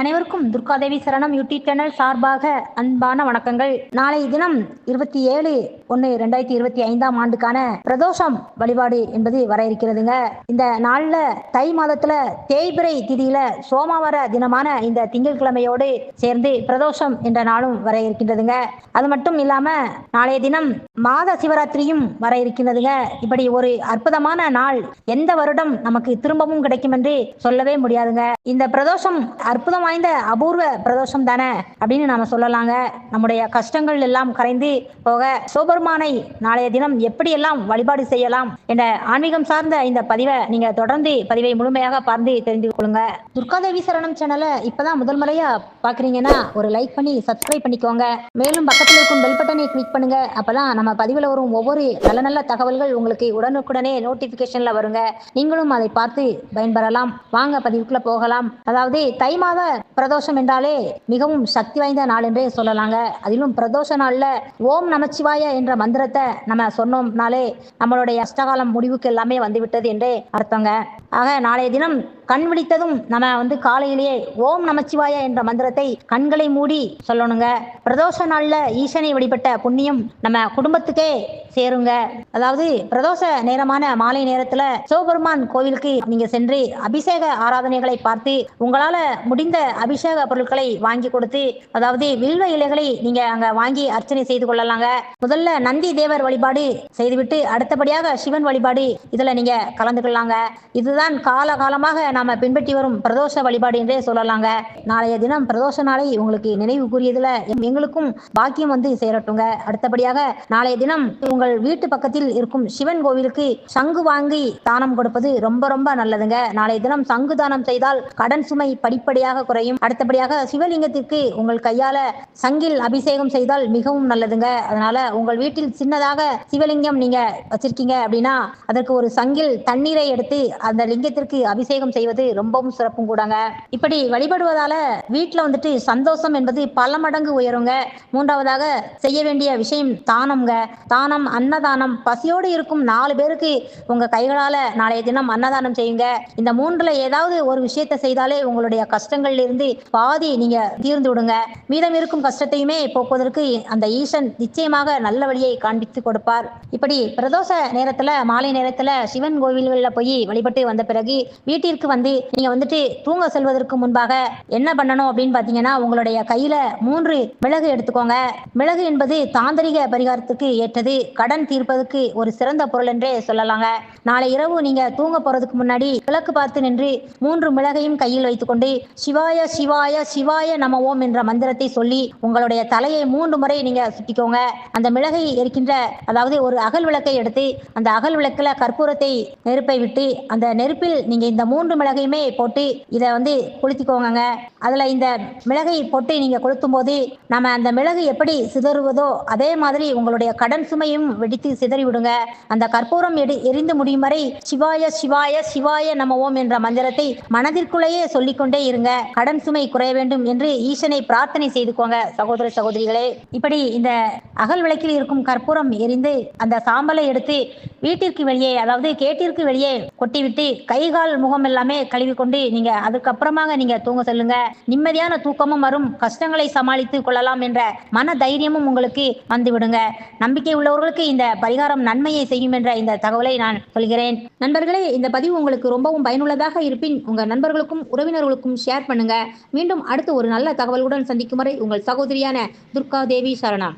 அனைவருக்கும் துர்காதேவி சரணம். YouTube channel சார்பாக அன்பான வணக்கங்கள். நாளை தினம் இருபத்தி ஏழு ஒன்று ரெண்டாயிரத்தி இருபத்தி ஐந்தாம் ஆண்டுக்கான பிரதோஷம் வழிபாடு என்பது வர இருக்கிறதுங்க. இந்த நாளில் தை மாதத்துல தேய்பிரை திதியில சோமவார தினமான இந்த திங்கட்கிழமையோடு சேர்ந்து பிரதோஷம் என்ற நாளும் வர இருக்கின்றதுங்க. அது மட்டும் இல்லாம நாளைய தினம் மாத சிவராத்திரியும் வர இருக்கின்றதுங்க. இப்படி ஒரு அற்புதமான நாள் எந்த வருடம் நமக்கு திரும்பவும் கிடைக்கும் என்று சொல்லவே முடியாதுங்க. இந்த பிரதோஷம் அற்புதமான வாய்ந்த அபூர்வ பிரதோஷம் தானே அப்படின்னு நாம சொல்லலாங்க. நம்முடைய கஷ்டங்கள் எல்லாம் கரைந்து போக சோபர்மானை நாளைய தினம் எப்படியெல்லாம் வழிபாடு செய்யலாம் என்ற ஆன்மீகம் சார்ந்த இந்த பதிவை நீங்க தொடர்ந்து பதிவை முழுமையாக பார்த்து தெரிந்து கொள்ளுங்க. துர்காதேவி சரணம் சேனலை இப்பதான் முதல் முறையா பாக்குறீங்கன்னா ஒரு லைக் பண்ணி சப்ஸ்கிரைப் பண்ணிக்கோங்க. மேலும் பக்கத்தில் இருக்கும் பெல் பட்டனை கிளிக் பண்ணுங்க. அப்பதான் நம்ம பதிவில் வரும் ஒவ்வொரு நல்ல நல்ல தகவல்கள் உங்களுக்கு உடனுக்குடனே நோட்டிபிகேஷன்ல வருங்க. நீங்களும் அதை பார்த்து பயன்பெறலாம். வாங்க பதிவுக்குள்ள போகலாம். அதாவது தை மாத பிரதோஷம் என்றாலே மிகவும் சக்தி வாய்ந்த நாள் என்றே சொல்லலாங்க. அதிலும் பிரதோஷ நாள்ல ஓம் நமச்சிவாய என்ற மந்திரத்தை நம்ம சொன்னோம்னாலே நம்மளுடைய அஷ்டகாலம் முடிவுக்கு எல்லாமே வந்துவிட்டது என்றே அர்த்தங்க. ஆக நாளைய தினம் கண் விழித்ததும் நம்ம வந்து காலையிலேயே ஓம் நமச்சிவாய என்ற மந்திரத்தை கண்களை மூடி சொல்லணுங்க. பிரதோஷ நாள்ல ஈசனை வழிபட்ட புண்ணியம் நம்ம குடும்பத்துக்கே சேருங்க. அதாவது பிரதோஷ நேரமான மாலை நேரத்துல சிவபெருமான் கோவிலுக்கு நீங்க சென்று அபிஷேக ஆராதனைகளை பார்த்து உங்களால முடிந்த அபிஷேக பொருட்களை வாங்கி கொடுத்து அதாவது வில்வ இலைகளை நீங்க அங்க வாங்கி அர்ச்சனை செய்து கொள்ளலாங்க. முதல்ல நந்தி தேவர் வழிபாடு செய்துவிட்டு அடுத்தபடியாக சிவன் வழிபாடு இதுல நீங்க கலந்து கொள்ளலாங்க இதுதான் காலகாலமாக நாம பின்பற்றி வரும் பிரதோஷ வழிபாடு என்றே சொல்லலாங்க. நாளைய தினம் பிரதோஷ நாளை உங்களுக்கு நினைவு கூறியதுல எங்களுக்கும் பாக்கியம் வந்து சேரட்டுங்க. அடுத்தபடியாக நாளைய தினம் உங்கள் வீட்டு பக்கத்தில் இருக்கும் சிவன் கோவிலுக்கு சங்கு வாங்கி தானம் கொடுப்பது ரொம்ப ரொம்ப நல்லதுங்க. நாளைய தினம் சங்கு தானம் செய்தால் கடன் சுமை படிப்படியாக குறையும். அடுத்தபடியாக சிவலிங்கத்திற்கு உங்கள் கையால சங்கில் அபிஷேகம் செய்தால் மிகவும் நல்லதுங்க. அதனால உங்கள் வீட்டில் சின்னதாக சிவலிங்கம் நீங்க வச்சிருக்கீங்க அப்படின்னா அதற்கு ஒரு சங்கில் தண்ணீரை எடுத்து அந்த லிங்கத்திற்கு அபிஷேகம் செய்வது ரொம்பவும் சிறப்பும் கூடங்க. இப்படி வழிபடுவதால வீட்டுல வந்துட்டு சந்தோஷம் என்பது பல மடங்கு உயருங்க. மூன்றாவதாக செய்ய வேண்டிய விஷயம் தானம்ங்க. தானம் அன்னதானம். பசியோடு இருக்கும் நாலு பேருக்கு உங்க கைகளால நாளைய தினம் அன்னதானம் செய்யுங்க. இந்த மூன்றுல ஏதாவது ஒரு விஷயத்தை செய்தாலே உங்களுடைய கஷ்டங்கள்ல இருந்து பாதி நீங்க தீர்ந்து விடுங்க. மீதம் இருக்கும் கஷ்டத்தையுமே போக்குவதற்கு அந்த ஈசன் நிச்சயமாக நல்ல வழியை காண்பித்து கொடுப்பார். இப்படி பிரதோஷ நேரத்துல மாலை நேரத்துல சிவன் கோவில்களில் போய் வழிபட்டு வந்து பிறகு வீட்டிற்கு வந்து நீங்க வந்துட்டு தூங்க செல்வதற்கு முன்பாக என்ன பண்ணணும் அப்படின்னு பாத்தீங்கன்னா உங்களுடைய கையில மூன்று மிளகு எடுத்துக்கோங்க. மிளகு என்பது தாந்திரிக பரிகாரத்துக்கு ஏற்றது. கடன் தீர்ப்பதற்கு ஒரு சிறந்த பொருள் என்றே சொல்லலாங்க. நாளை இரவு நீங்க தூங்க போறதுக்கு முன்னாடி கிழக்கு பார்த்து நின்று மூன்று மிளகையும் கையில் வைத்துக்கொண்டு சிவாய சிவாய சிவாய நம ஓம் என்ற மந்திரத்தை சொல்லி உங்களுடைய தலையை மூன்று முறை நீங்க சுத்திக்கோங்க அந்த மிளகை எரிக்கின்ற அதாவது ஒரு அகல் விளக்கை எடுத்து அந்த அகல் விளக்குல கற்பூரத்தை நெருப்பை விட்டு அந்த நெருப்பில் நீங்க இந்த மூன்று மிளகையுமே போட்டு இதை வந்து கொளுத்திக்கோங்க அதுல இந்த மிளகை போட்டு நீங்க கொளுத்தும் போது நம்ம அந்த மிளகு எப்படி சிதறுவதோ அதே மாதிரி உங்களுடைய கடன் சுமையும் வெடித்து சிதறி விடுங்க அந்த கற்பூரம் எரி எரிந்து முடியும் வரை சிவாய சிவாய சிவாய நம ஓம் என்ற மந்திரத்தை மனதிற்குள்ளேயே சொல்லிக்கொண்டே இருங்க. கடன் சுமை குறைய வேண்டும் என்று ஈசனை பிரார்த்தனை செய்துக்கோங்க சகோதர சகோதரிகளே. இப்படி இந்த அகல் விளக்கில் இருக்கும் கற்பூரம் எரிந்து அந்த சாம்பலை எடுத்து வீட்டிற்கு வெளியே அதாவது கேட்டிற்கு வெளியே கொட்டிவிட்டு கை கால் முகம் எல்லாமே கழுவி கொண்டு நீங்க அதுக்கப்புறமாக நீங்க தூங்க செல்லுங்க. நிம்மதியான தூக்கமும் வரும். கஷ்டங்களை சமாளித்து கொள்ளலாம் என்ற மன தைரியமும் உங்களுக்கு வந்து விடுங்க. நம்பிக்கை உள்ளவர்களுக்கு இந்த பரிகாரம் நன்மையை செய்யும் என்ற இந்த தகவலை நான் சொல்கிறேன். நண்பர்களே இந்த பதிவு உங்களுக்கு ரொம்பவும் பயனுள்ளதாக இருப்பின் உங்க நண்பர்களுக்கும் உறவினர்களுக்கும் ஷேர் பண்ணுங்க. மீண்டும் அடுத்து ஒரு நல்ல தகவலுடன் சந்திக்கும் வரை உங்கள் சகோதரியான துர்கா தேவி சரணா